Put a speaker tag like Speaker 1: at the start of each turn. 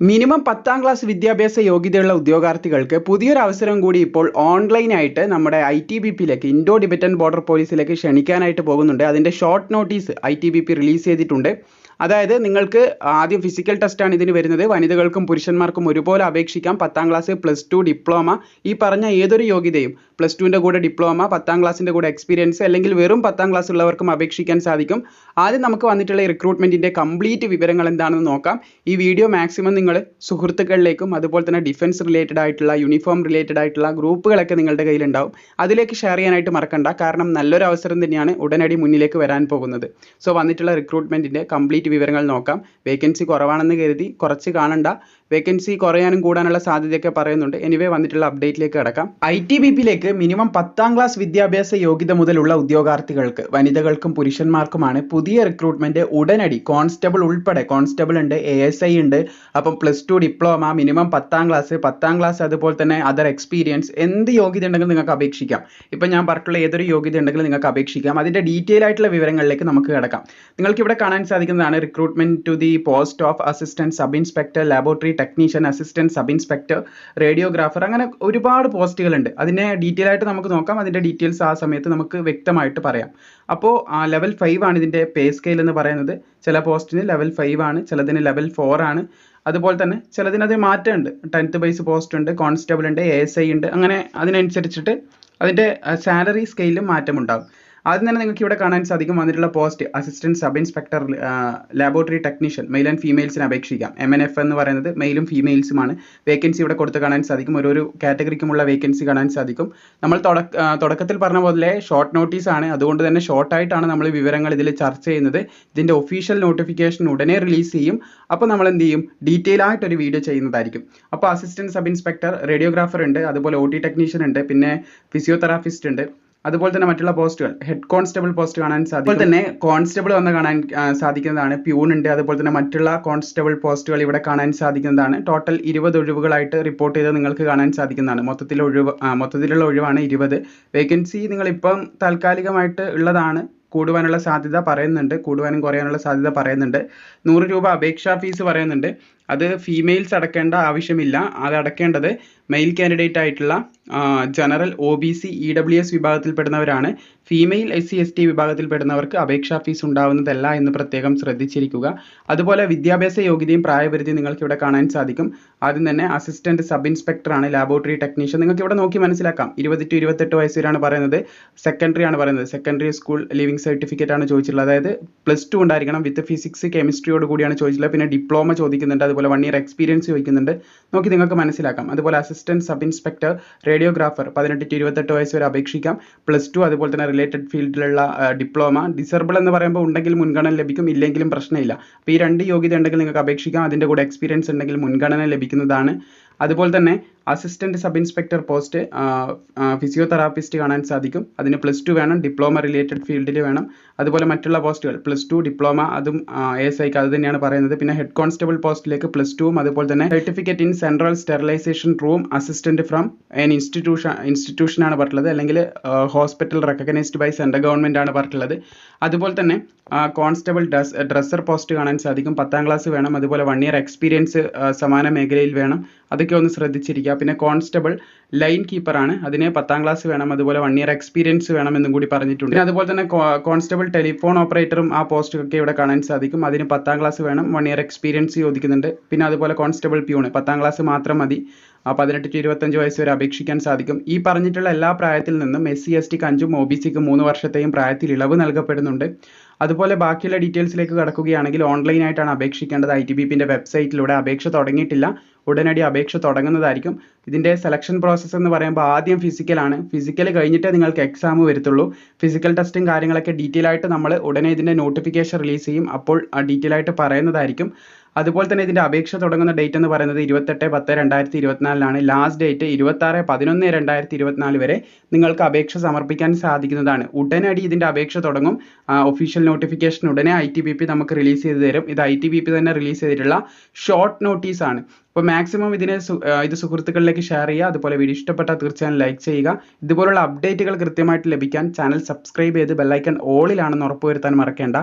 Speaker 1: Minimum പത്താം class വിദ്യാഭ്യാസ യോഗ്യതയുള്ള ഉദ്യോഗാർത്ഥികൾക്ക് പുതിയൊരു അവസരം കൂടി ഇപ്പോൾ ഓൺലൈനായിട്ട് നമ്മുടെ ഐ ടി ബി പിയിലേക്ക് ഇൻഡോ ടിബറ്റൻ ബോർഡർ പോലീസിലേക്ക് ക്ഷണിക്കാനായിട്ട് പോകുന്നുണ്ട്. അതിന്റെ short notice I T B P release ചെയ്തിട്ടുണ്ട്. അതായത് നിങ്ങൾക്ക് ആദ്യം ഫിസിക്കൽ ടെസ്റ്റാണ് ഇതിന് വരുന്നത്. വനിതകൾക്കും പുരുഷന്മാർക്കും ഒരുപോലെ അപേക്ഷിക്കാം. പത്താം ക്ലാസ് പ്ലസ് ടു ഡിപ്ലോമ. ഈ പറഞ്ഞ ഏതൊരു യോഗ്യതയും പ്ലസ് ടുവിന്റെ കൂടെ ഡിപ്ലോമ പത്താം ക്ലാസ്സിന്റെ കൂടെ എക്സ്പീരിയൻസ് അല്ലെങ്കിൽ വെറും പത്താം ക്ലാസ് ഉള്ളവർക്കും അപേക്ഷിക്കാൻ സാധിക്കും. ആദ്യം നമുക്ക് വന്നിട്ടുള്ള റിക്രൂട്ട്മെന്റിന്റെ കംപ്ലീറ്റ് വിവരങ്ങൾ എന്താണെന്ന് നോക്കാം. ഈ വീഡിയോ മാക്സിമം നിങ്ങൾ സുഹൃത്തുക്കളിലേക്കും അതുപോലെ തന്നെ ഡിഫൻസ് റിലേറ്റഡ് ആയിട്ടുള്ള യൂണിഫോം റിലേറ്റഡ് ആയിട്ടുള്ള ഗ്രൂപ്പുകളൊക്കെ നിങ്ങളുടെ കയ്യിലുണ്ടാവും. അതിലേക്ക് ഷെയർ ചെയ്യാനായിട്ട് മറക്കണ്ട. കാരണം നല്ലൊരു അവസരം തന്നെയാണ് ഉടനടി മുന്നിലേക്ക് വരാൻ പോകുന്നത്. സോ വന്നിട്ടുള്ള റിക്രൂട്ട്മെന്റിന്റെ കംപ്ലീറ്റ് വിവരങ്ങൾ നോക്കാം. വേക്കൻസി കുറവാണെന്ന് കരുതി കുറച്ച് കാണണ്ട. വേക്കൻസി കുറയാനും കൂടാനുള്ള സാധ്യതയൊക്കെ പറയുന്നുണ്ട്. എനിവേ വന്നിട്ടുള്ള അപ്ഡേറ്റിലേക്ക് കിടക്കാം. ഐ ടി ബി പിയിലേക്ക് മിനിമം പത്താം ക്ലാസ് വിദ്യാഭ്യാസ യോഗ്യത മുതലുള്ള ഉദ്യോഗാർത്ഥികൾക്ക് വനിതകൾക്കും പുരുഷന്മാർക്കുമാണ് പുതിയ റിക്രൂട്ട്മെന്റ് ഉടനടി കോൺസ്റ്റബിൾ ഉൾപ്പെടെ കോൺസ്റ്റബിൾ ഉണ്ട് എ എസ് ഐ ഉണ്ട് അപ്പം പ്ലസ് ടു ഡിപ്ലോമ മിനിമം പത്താം ക്ലാസ് പത്താം ക്ലാസ് അതുപോലെ തന്നെ അതർ എക്സ്പീരിയൻസ് എന്ത് യോഗ്യത ഉണ്ടെങ്കിലും നിങ്ങൾക്ക് അപേക്ഷിക്കാം. ഇപ്പം ഞാൻ പറഞ്ഞിട്ടുള്ള ഏതൊരു യോഗ്യത ഉണ്ടെങ്കിലും നിങ്ങൾക്ക് അപേക്ഷിക്കാം. അതിന്റെ ഡീറ്റെയിൽ ആയിട്ടുള്ള വിവരങ്ങളിലേക്ക് നമുക്ക് കിടക്കാം. നിങ്ങൾക്ക് ഇവിടെ കാണാൻ സാധിക്കുന്നതാണ് recruitment to the post of assistant sub inspector laboratory technician assistant sub inspector radiographer അങ്ങനെ ഒരുപാട് പോസ്റ്റുകളുണ്ട്. അതിനെ ഡീറ്റെയിൽ ആയിട്ട് നമുക്ക് നോക്കാം. അതിന്റെ ഡീറ്റെയിൽസ് ആ സമയത്ത് നമുക്ക് വ്യക്തമായിട്ട് പറയാം. അപ്പോൾ ലെവൽ ഫൈവ് ആണ് ഇതിന്റെ പേ സ്കെയിൽ എന്ന് പറയുന്നത്. ചില പോസ്റ്റിന് ലെവൽ ഫൈവ് ആണ് ചിലതിന് ലെവൽ ഫോർ ആണ്. അതുപോലെ തന്നെ ചിലതിന് അത് മാറ്റമുണ്ട്. ടെൻത്ത് ബേസ് പോസ്റ്റ് ഉണ്ട് കോൺസ്റ്റബിൾ ഉണ്ട് എ എസ് ഐ ഉണ്ട്. അങ്ങനെ അതിനനുസരിച്ചിട്ട് അതിന്റെ സാലറി സ്കെയിലും മാറ്റമുണ്ടാകും. ആദ്യം തന്നെ നിങ്ങൾക്ക് ഇവിടെ കാണാൻ സാധിക്കും വന്നിട്ടുള്ള post assistant sub inspector laboratory technician male and ഫീമെയിൽസിന് അപേക്ഷിക്കാം. എം എൻ എഫ് എന്ന് പറയുന്നത് മെയിലും ഫീമെയിൽസുമാണ് വേക്കൻസി ഇവിടെ കൊടുത്ത് കാണാൻ സാധിക്കും. ഓരോരോ കാറ്റഗറിക്കുമുള്ള വേക്കൻസി കാണാൻ സാധിക്കും. നമ്മൾ തുടക്കത്തിൽ പറഞ്ഞ പോലെ ഷോർട്ട് നോട്ടീസ് ആണ്. അതുകൊണ്ട് തന്നെ ഷോർട്ട് ആയിട്ടാണ് നമ്മൾ വിവരങ്ങൾ ഇതിൽ ചർച്ച ചെയ്യുന്നത്. ഇതിന്റെ ഒഫീഷ്യൽ നോട്ടിഫിക്കേഷൻ ഉടനെ റിലീസ് ചെയ്യും. അപ്പോൾ നമ്മൾ എന്ത് ചെയ്യും? ഡീറ്റെയിൽ ആയിട്ട് ഒരു വീഡിയോ ചെയ്യുന്നതായിരിക്കും. അപ്പോൾ അസിസ്റ്റന്റ് സബ് ഇൻസ്പെക്ടർ റേഡിയോഗ്രാഫർ ഉണ്ട്. അതുപോലെ ഒ ടി ടെക്നീഷ്യൻ ഉണ്ട്. പിന്നെ ഫിസിയോതെറാപ്പിസ്റ്റ് ഉണ്ട്. അതുപോലെ തന്നെ മറ്റുള്ള പോസ്റ്റുകൾ ഹെഡ് കോൺസ്റ്റബിൾ പോസ്റ്റ് കാണാൻ സാധിക്കും. അതുപോലെ തന്നെ കോൺസ്റ്റബിൾ വന്ന് കാണാൻ സാധിക്കുന്നതാണ്. പ്യൂൺ ഉണ്ട്. അതുപോലെ തന്നെ മറ്റുള്ള കോൺസ്റ്റബിൾ പോസ്റ്റുകൾ ഇവിടെ കാണാൻ സാധിക്കുന്നതാണ്. ടോട്ടൽ ഇരുപത് ഒഴിവുകളായിട്ട് റിപ്പോർട്ട് ചെയ്ത് നിങ്ങൾക്ക് കാണാൻ സാധിക്കുന്നതാണ്. മൊത്തത്തിൽ ഒഴിവ് മൊത്തത്തിലുള്ള ഒഴിവാണ് ഇരുപത്. വേക്കൻസി നിങ്ങൾ നിങ്ങളിപ്പം താൽക്കാലികമായിട്ട് ഉള്ളതാണ്. കൂടുവാനുള്ള സാധ്യത പറയുന്നുണ്ട്. കൂടുവാനും കുറയാനുള്ള സാധ്യത പറയുന്നുണ്ട്. നൂറ് രൂപ അപേക്ഷാ ഫീസ് പറയുന്നുണ്ട്. അത് ഫീമെയിൽസ് അടക്കേണ്ട ആവശ്യമില്ല. അത് അടക്കേണ്ടത് മെയിൽ കാൻഡിഡേറ്റ് ആയിട്ടുള്ള general O B C E W S വിഭാഗത്തിൽപ്പെടുന്നവരാണ്. Female S C S T വിഭാഗത്തിൽപ്പെടുന്നവർക്ക് അപേക്ഷാ ഫീസ് ഉണ്ടാവുന്നതല്ല എന്ന് പ്രത്യേകം ശ്രദ്ധിച്ചിരിക്കുക. അതുപോലെ വിദ്യാഭ്യാസ യോഗ്യതയും പ്രായപരിധിയും നിങ്ങൾക്ക് ഇവിടെ കാണാൻ സാധിക്കും. ആദ്യം തന്നെ അസിസ്റ്റന്റ് സബ് ഇൻസ്പെക്ടറാണ് ലാബോറട്ടറി ടെക്നീഷ്യൻ. നിങ്ങൾക്ക് ഇവിടെ നോക്കി മനസ്സിലാക്കാം. ഇരുപത് ടു ഇരുപത്തെട്ട് വയസ്സ് വരെയാണ് പറയുന്നത്. സെക്കൻഡറി ആണ് പറയുന്നത്. സെക്കൻഡറി സ്കൂൾ ലിവിംഗ് സർട്ടിഫിക്കറ്റ് ആണ് ചോദിച്ചിട്ടുള്ളത്. അതായത് പ്ലസ് ടു ഉണ്ടായിരിക്കണം വിത്ത് ഫിസിക്സ് കെമിസ്ട്രിയോട് കൂടിയാണ് ചോദിച്ചിട്ടുള്ളത്. പിന്നെ ഡിപ്ലോമ ചോദിക്കുന്നുണ്ട്. അതുപോലെ വൺ ഇയർ എക്സ്പീരിയൻസ് ചോദിക്കുന്നുണ്ട്. നോക്കി നിങ്ങൾക്ക് മനസ്സിലാക്കാം. അതുപോലെ അസിസ്റ്റന്റ് സബ് ഇൻസ്പെക്ടർ റേഡിയോഗ്രാഫർ. പതിനെട്ട് ടു ഇരുപത്തെട്ട് വയസ്സ് വരെ അപേക്ഷിക്കാം. പ്ലസ് ടു അതുപോലെ തന്നെ റിലേറ്റഡ് ഫീൽഡിലുള്ള ഡിപ്ലോമ. ഡിസർബിൾ എന്ന് പറയുമ്പോൾ ഉണ്ടെങ്കിൽ മുൻഗണന ലഭിക്കും ഇല്ലെങ്കിലും പ്രശ്നമില്ല. അപ്പോൾ ഈ രണ്ട് യോഗ്യത ഉണ്ടെങ്കിൽ നിങ്ങൾക്ക് അപേക്ഷിക്കാം. അതിന്റെ കൂടെ എക്സ്പീരിയൻസ് ഉണ്ടെങ്കിൽ മുൻഗണന ലഭിക്കുന്നതാണ്. അതുപോലെ തന്നെ assistant sub inspector post physiotherapist കാണാൻ സാധിക്കും. അതിന് പ്ലസ് ടു വേണം ഡിപ്ലോമ റിലേറ്റഡ് ഫീൽഡിൽ വേണം. അതുപോലെ മറ്റുള്ള പോസ്റ്റുകൾ പ്ലസ് ടു ഡിപ്ലോമ അതും എസ് ഐക്ക് അത് തന്നെയാണ് പറയുന്നത്. പിന്നെ ഹെഡ് കോൺസ്റ്റബിൾ പോസ്റ്റിലേക്ക് പ്ലസ് ടുവും അതുപോലെ തന്നെ certificate in central sterilisation room assistant from an institution ഇൻസ്റ്റിറ്റ്യൂഷനാണ് പറഞ്ഞിട്ടുള്ളത്. അല്ലെങ്കിൽ hospital recognised by central government ആണ് പറഞ്ഞിട്ടുള്ളത്. അതുപോലെ തന്നെ കോൺസ്റ്റബിൾ ഡ്രസ് ഡ്രസ്സർ പോസ്റ്റ് കാണാൻ സാധിക്കും. പത്താം ക്ലാസ് വേണം. അതുപോലെ വൺ ഇയർ എക്സ്പീരിയൻസ് സമാന മേഖലയിൽ വേണം. അതൊക്കെ ഒന്ന് ശ്രദ്ധിച്ചിരിക്കുക. പിന്നെ കോൺസ്റ്റബിൾ ലൈൻ കീപ്പറാണ്. അതിന് പത്താം ക്ലാസ് വേണം അതുപോലെ വൺ ഇയർ എക്സ്പീരിയൻസ് വേണം എന്നും കൂടി പറഞ്ഞിട്ടുണ്ട്. പിന്നെ അതുപോലെ തന്നെ കോൺസ്റ്റബിൾ ടെലിഫോൺ ഓപ്പറേറ്ററും ആ പോസ്റ്റൊക്കെ ഇവിടെ കാണാൻ സാധിക്കും. അതിന് പത്താം ക്ലാസ് വേണം വൺ ഇയർ എക്സ്പീരിയൻസ് ചോദിക്കുന്നുണ്ട്. പിന്നെ അതുപോലെ കോൺസ്റ്റബിൾ പ്യൂണ് പത്താം ക്ലാസ് മാത്രം മതി. പതിനെട്ട് ടു ഇരുപത്തഞ്ച് വയസ്സ് വരെ അപേക്ഷിക്കാൻ സാധിക്കും. ഈ പറഞ്ഞിട്ടുള്ള എല്ലാ പ്രായത്തിൽ നിന്നും എസ് സി എസ് ടിക്ക് അഞ്ചും ഒ ബി സിക്ക് മൂന്ന് വർഷത്തെയും പ്രായത്തിൽ ഇളവ് നൽകപ്പെടുന്നുണ്ട്. അതുപോലെ ബാക്കിയുള്ള ഡീറ്റെയിൽസിലേക്ക് കടക്കുകയാണെങ്കിൽ ഓൺലൈനായിട്ടാണ് അപേക്ഷിക്കേണ്ടത്. ഐ ടി ബി പിന്റെ വെബ്സൈറ്റിലൂടെ അപേക്ഷ തുടങ്ങിയിട്ടില്ല. ഉടനടി അപേക്ഷ തുടങ്ങുന്നതായിരിക്കും. ഇതിന്റെ സെലക്ഷൻ പ്രോസസ്സ് എന്ന് പറയുമ്പോൾ ആദ്യം ഫിസിക്കൽ ആണ്. ഫിസിക്കൽ കഴിഞ്ഞിട്ടേ നിങ്ങൾക്ക് എക്സാം വരത്തുള്ളൂ. ഫിസിക്കൽ ടെസ്റ്റും കാര്യങ്ങളൊക്കെ ഡീറ്റെയിൽ ആയിട്ട് നമ്മൾ ഉടനെ ഇതിന്റെ നോട്ടിഫിക്കേഷൻ റിലീസ് ചെയ്യും. അപ്പോൾ ഡീറ്റെയിൽ ആയിട്ട് പറയുന്നതായിരിക്കും. അതുപോലെ തന്നെ ഇതിന്റെ അപേക്ഷ തുടങ്ങുന്ന ഡേറ്റ് എന്ന് പറയുന്നത് ഇരുപത്തെട്ട് പത്ത് രണ്ടായിരത്തി ഇരുപത്തിനാലിലാണ് ലാസ്റ്റ് ഡേറ്റ് ഇരുപത്താറ് പതിനൊന്ന് രണ്ടായിരത്തി ഇരുപത്തിനാല് വരെ നിങ്ങൾക്ക് അപേക്ഷ സമർപ്പിക്കാൻ സാധിക്കുന്നതാണ്. ഉടനടി ഇതിന്റെ അപേക്ഷ തുടങ്ങും. ഒഫീഷ്യൽ നോട്ടിഫിക്കേഷൻ ഉടനെ ഐ ടി ബി പി നമുക്ക് റിലീസ് ചെയ്ത് തരും. ഇത് ഐ ടി ബി പി തന്നെ റിലീസ് ചെയ്തിട്ടുള്ള ഷോർട്ട് നോട്ടീസ് ആണ്. അപ്പോൾ മാക്സിമം ഇതിനെ ഇത് സുഹൃത്തുക്കളിലേക്ക് ഷെയർ ചെയ്യുക. അതുപോലെ വീഡിയോ ഇഷ്ടപ്പെട്ടാൽ തീർച്ചയായും ലൈക്ക് ചെയ്യുക. ഇതുപോലുള്ള അപ്ഡേറ്റുകൾ കൃത്യമായിട്ട് ലഭിക്കാൻ ചാനൽ സബ്സ്ക്രൈബ് ചെയ്ത് ബെല്ലൈക്കൺ ഓളിലാണെന്ന് ഉറപ്പുവരുത്താൻ മറക്കേണ്ട.